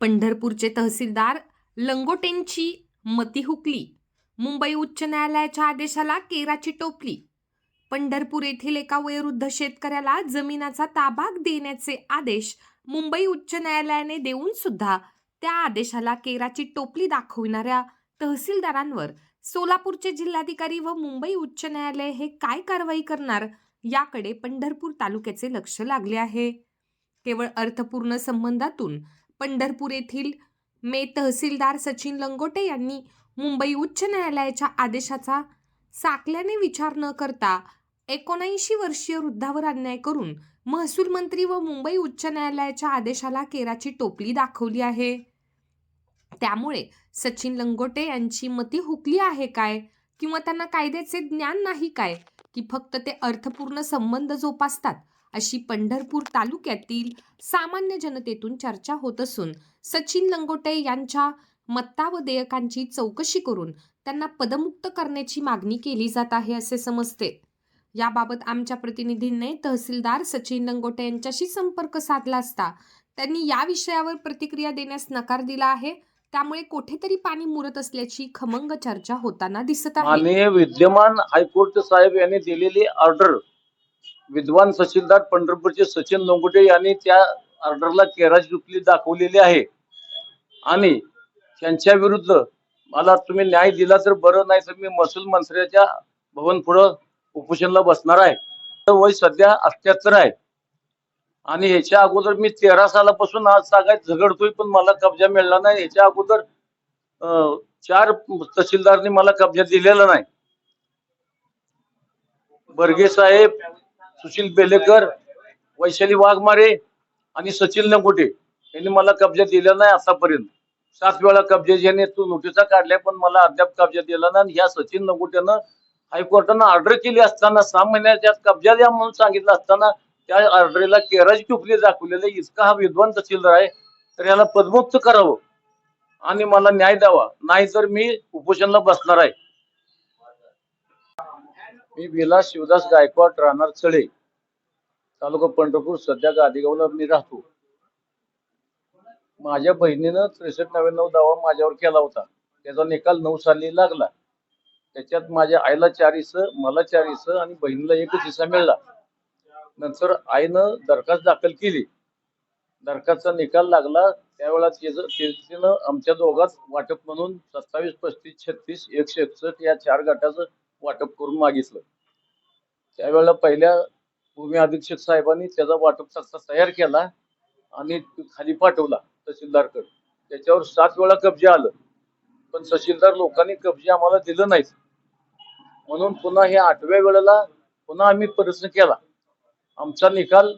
पंढरपूरचे तहसीलदार लंगोटेंची मती हुकली. मुंबई उच्च न्यायालयाच्या आदेशाला केराची टोपली. पंढरपूर येथील एका वयोवृद्ध शेतकऱ्याला जमिनाचा ताबा देण्याचे आदेश मुंबई उच्च न्यायालयाने देऊन सुद्धा त्या आदेशाला केराची टोपली दाखविणाऱ्या तहसीलदारांवर सोलापूरचे जिल्हाधिकारी व मुंबई उच्च न्यायालय हे काय कारवाई करणार याकडे पंढरपूर तालुक्याचे लक्ष लागले आहे. केवळ अर्थपूर्ण संबंधातून पंढरपूर येथील मे तहसीलदार सचिन लंगोटे यांनी मुंबई उच्च न्यायालयाच्या आदेशाचा साकल्याने विचार न करता एकोणऐंशी वर्षीय वृद्धावर अन्याय करून महसूल मंत्री व मुंबई उच्च न्यायालयाच्या आदेशाला केराची टोपली दाखवली आहे. त्यामुळे सचिन लंगोटे यांची मती हुकली आहे काय? किंवा त्यांना कायद्याचे ज्ञान नाही काय? की फक्त ते अर्थपूर्ण संबंध जोपासतात अशी पंढरपूर तालुक्यातील सामान्य जनतेतून चर्चा होत असून सचिन लंगोटे यांच्या मत्ता व देयकांची चौकशी करून त्यांना पदमुक्त करण्याची मागणी केली जात आहे असे समजते. याबाबत आमच्या प्रतिनिधींनी तहसीलदार सचिन लंगोटे यांच्याशी संपर्क साधला असता त्यांनी या विषयावर प्रतिक्रिया देण्यास नकार दिला आहे. त्यामुळे कुठेतरी पाणी मुरत असल्याची खमंग चर्चा होताना दिसत आहे. विद्यमान हायकोर्ट साहेब यांनी दिलेली ऑर्डर विद्वान सचिनदार पंढरपूरचे सचिन लोंगुटे यांनी त्या ऑर्डरला केराची चुकली दाखवलेली आहे. आणि त्यांच्या विरुद्ध मला तुम्ही न्याय दिला तर बरं नाही तर मी महसूल मंत्र्याच्या भवन पुढं उपोषणला बसणार आहे. तर वय सध्या अठ्याहत्तर आहे. आणि ह्याच्या अगोदर मी तेरा सालापासून आज सगळ्यात झगडतोय पण मला कब्जा मिळाला नाही. ह्याच्या अगोदर चार तहसीलदारनी मला कब्जा दिलेला नाही. बर्गे साहेब सुशील बेलेकर वैशाली वाघमारे आणि सचिन लंगोटे यांनी मला कब्जा दिला नाही आतापर्यंत. सात वेळा कब्जा ज्याने तू नोटिसा काढल्या पण मला अद्याप कब्जा दिला नाही. आणि ह्या सचिन लंगोट्यानं हायकोर्टानं ऑर्डर केली असताना सहा महिन्याच्या कब्जा द्या म्हणून सांगितलं असताना त्या ऑर्डरला केराची टुपली दाखवलेलं इतका हा विद्वान तहसीलदार आहे तर याला पदमुक्त करावं आणि मला न्याय द्यावा. नाही तर मी उपोषणला बसणार आहे. मी विलास शिवदास गायकवाड राहणार चळे तालुका पंढरपूर सध्या गादीगावला मी राहतो. माझ्या बहिणीनं त्रेसष्ट नव्याण्णव दावा माझ्यावर केला होता. त्याचा निकाल नऊ साली लागला. त्याच्यात माझ्या आईला चार हिस्सं मला चार हिस्सं आणि बहिणीला एकच हिस्सा मिळाला. नंतर आईनं दरखास्त दाखल केली. दरखास्तचा निकाल लागला. त्यावेळेला तिनं आमच्या दोघात वाटप म्हणून सत्तावीस पस्तीस छत्तीस एकशे एकसष्ट या चार गटाचं वाटप करून मागितलं. त्यावेळेला पहिल्या भूमी अधीक्षक साहेबांनी त्याचा वाटप तक्ता तयार केला आणि खाली पाठवला तहसीलदारकडे. त्याच्यावर सात वेळा कब्जे आलं. पण तहसीलदार लोकांनी कब्जे आम्हाला दिलं नाहीत. म्हणून पुन्हा हे आठव्या वेळेला पुन्हा आम्ही प्रयत्न केला. आमचा निकाल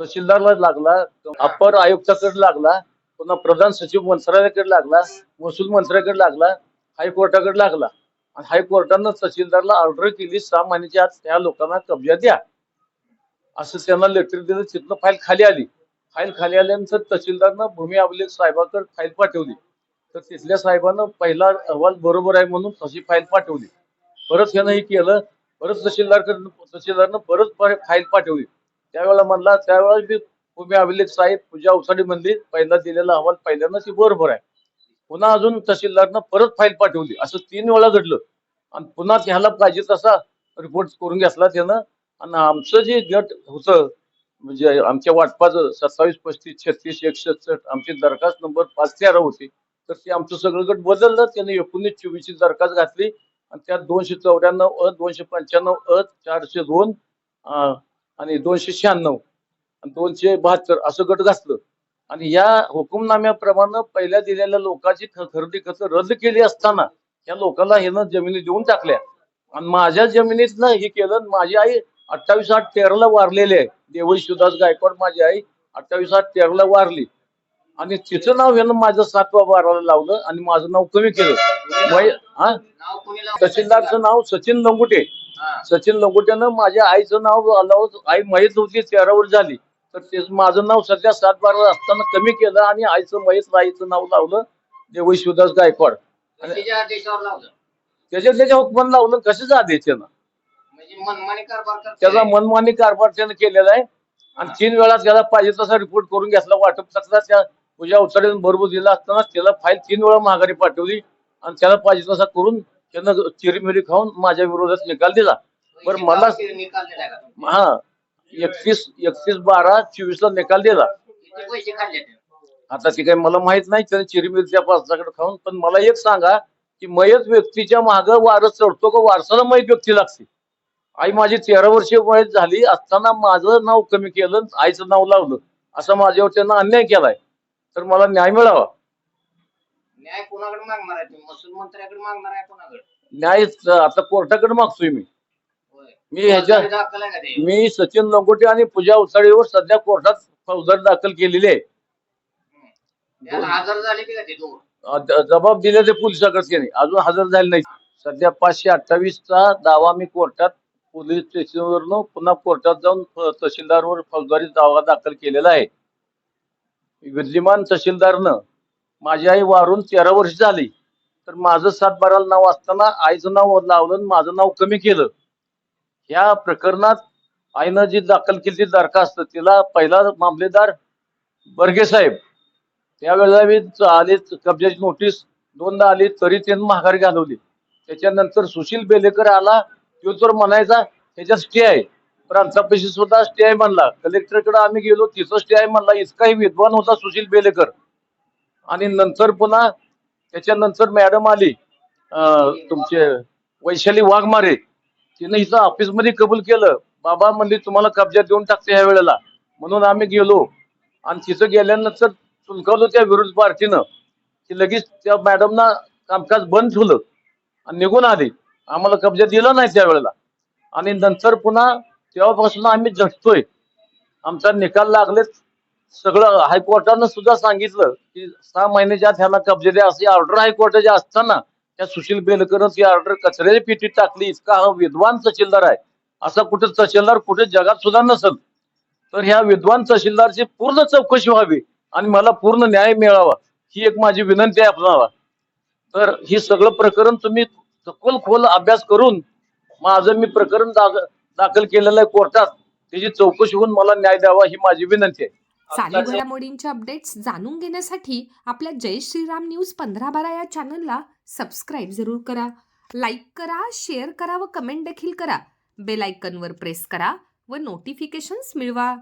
तहसीलदारला लागला अपर आयुक्ताकडे लागला पुन्हा प्रधान सचिव मंत्रालयाकडे लागला महसूल मंत्र्याकडे लागला हायकोर्टाकडे लागला. हायकोर्टानं तहसीलदारला ऑर्डर केली सहा महिन्याच्या आत त्या लोकांना कब्जा द्या. असं त्यांना लेटर दिलं तिथनं फाईल खाली आली. फाईल खाली आल्यानंतर तहसीलदारनं भूमी अभिलेख साहेबाकडे फाईल पाठवली. तर तिथल्या साहेबानं पहिला अहवाल बरोबर आहे म्हणून तशी फाईल पाठवली. परत यानं हे केलं परत तहसीलदारकडनं तहसीलदारनं परत फाईल पाठवली. त्यावेळेला म्हणला त्यावेळेला मी भूमी अभिलेख साहेब पूजा अवसाडी म्हणली पहिला दिलेला अहवाल पहिल्यांदाच ती बरोबर आहे. पुन्हा अजून तहसीलदारनं परत फाईल पाठवली. असं तीन वेळा घडलं. आणि पुन्हा त्याला पाहिजे तसा रिपोर्ट करून घेतला त्यानं. आणि आमचं जे गट होतं म्हणजे आमच्या वाटपाचं सत्तावीस पस्तीस छत्तीस एकसष्ट आमची दरखास्त नंबर पाच तेरा होती. तर ते आमचं सगळं गट बदललं. त्याने एकोणीस चोवीसची दरखास्त घातली. आणि त्यात दोनशे चौऱ्याण्णव अ दोनशे पंच्याण्णव अ चारशे दोन आणि दोनशे शहाण्णव आणि दोनशे बहात्तर असं गट घातलं. आणि या हुकुमनाम्याप्रमाणे पहिल्या दिलेल्या लोकांची खरेदी खत रद्द केली असताना त्या लोकांना ह्यानं जमिनी देऊन टाकल्या. आणि माझ्या जमिनीतनं हे केलं माझी आई अठ्ठावीस आठ तेराला वारलेली आहे. देवळी शिवदास गायकवाड माझी आई अठ्ठावीस आठ तेराला वारली. आणि तिचं नाव ह्यानं माझं सातवा बाराला लावलं आणि माझं नाव कमी केलं. वय हा? तहसीलदारचं नाव सचिन लंगुटे. सचिन लंगोट्यानं माझ्या आईचं नाव आई मयत होती तेरावर झाली. तर ते माझं नाव सध्या सात बारा असताना कमी केलं आणि आईचं मयत आईचं नाव लावलं देवई शिवदास गायकवाड. त्याच्या त्याच्या हुकमान लावलं कशाचा आदेश त्यानं म्हणजे मनमानी कारभार करतोय. त्याचा मनमानी कारभार त्यानं केलेला आहे. आणि तीन वेळा त्याला पाहिजे तसा रिपोर्ट करून घेतला वाटप तक्ता त्या पूजा अवताडे बरोबर दिला असताना त्याला फाईल तीन वेळा माघारी पाठवली आणि त्याला पाहिजे तसा करून त्यानं चिरीमिरी खाऊन माझ्या विरोधात निकाल दिला. बरं मला दिलाय का तुम्ही? हा. एकतीस एकतीस बारा चोवीस ला निकाल दिला. पैसे खाल्ले? आता ते काही मला माहीत नाही त्याने चिरीमिरच्या पाचसाकडे खाऊन पण मला एक सांगा की मयत व्यक्तीच्या माग वारस चढतो का? वारसाला मयत व्यक्ती लागते. आई माझी तेरा वर्षे वयत झाली असताना माझं नाव कमी केलं आईचं नाव लावलं. असं माझ्यावर त्यांना अन्याय केलाय. तर मला न्याय मिळावा. न्याय कोणाकडे मागणार आहे? तुम्ही महसूल मंत्र्याकडे मागणार आहे कोणाकडे? न्याय आता कोर्टाकडे मागतोय मी. मी ह्याच्या मी सचिन लंगोटे आणि पूजा उसाळीवर सध्या कोर्टात फौजदारी दाखल केलेली आहे हजर झाले की अ, जबाब दिले ते पोलिसाकडे अजून हजर झाले नाही सध्या पाचशे अठ्ठावीस चा दावा मी कोर्टात पोलीस स्टेशनवरनं पुन्हा कोर्टात जाऊन फ- तहसीलदारवर फौजदारी दावा दाखल केलेला आहे. विद्यमान तहसीलदारनं माझी आई वारून तेरा वर्ष झाली. तर माझं सातबाराला नाव असताना आईचं नाव लावलं आणि माझं नाव कमी केलं. या प्रकरणात आईनं जी दाखल केली दरखास्त तिला पहिला मामलेदार बर्गे साहेब. त्यावेळेला मी आली कब्जाची नोटीस दोनदा आली तरी त्यांनी माघारी घालवली. त्याच्यानंतर सुशील बेलेकर आला तो तर म्हणायचा त्याच्यात स्टे आहे. प्रांतापाशी सुद्धा स्टे आहे म्हणला. कलेक्टरकडे आम्ही गेलो तिथं स्टे आहे म्हणला. इतकाही विद्वान होता सुशील बेलेकर. आणि नंतर पुन्हा त्याच्यानंतर मॅडम आली तुमचे वैशाली वाघमारे. तिने इथं ऑफिसमध्ये कबूल केलं. बाबा म्हणली तुम्हाला कब्जा देऊन टाकते ह्या वेळेला. म्हणून आम्ही गेलो. आणि तिथं गेल्यानंतर चुलकावलं त्या विरोध पार्टीनं. की लगेच त्या मॅडमना कामकाज बंद ठेवलं. आणि निघून आली. आम्हाला कब्जा दिला नाही त्यावेळेला आणि नंतर पुन्हा तेव्हापासून आम्ही झटतोय. आमचा निकाल लागलेच सगळं हायकोर्टानं सुद्धा सांगितलं की सहा महिन्याच्या आत ह्याला कब्जा द्या. अशी ऑर्डर हायकोर्टाची असताना त्या सुशील बेलकरच ही ऑर्डर कचऱ्याच्या पेटीत टाकली. इतका हा विद्वान तहसीलदार आहे. असा कुठे तहसीलदार कुठे जगात सुद्धा नसल. तर ह्या विद्वान तहसीलदारची पूर्ण चौकशी व्हावी आणि मला पूर्ण न्याय मिळावा ही एक माझी विनंती आहे आपणाला. तर ही सगळं प्रकरण तुम्ही सखोल खोल अभ्यास करून माझं मी प्रकरण दाखल केलेलं आहे कोर्टात त्याची चौकशी होऊन मला न्याय द्यावा ही माझी विनंती आहे. चालू घडामोडींचे अपडेट्स जाणून घेण्यासाठी आपल्या जय श्रीराम न्यूज पंधरा बारा या चॅनलला सबस्क्राईब जरूर करा. लाईक करा शेअर करा व कमेंट देखील करा. बेल आयकनवर प्रेस करा व नोटिफिकेशन्स मिळवा.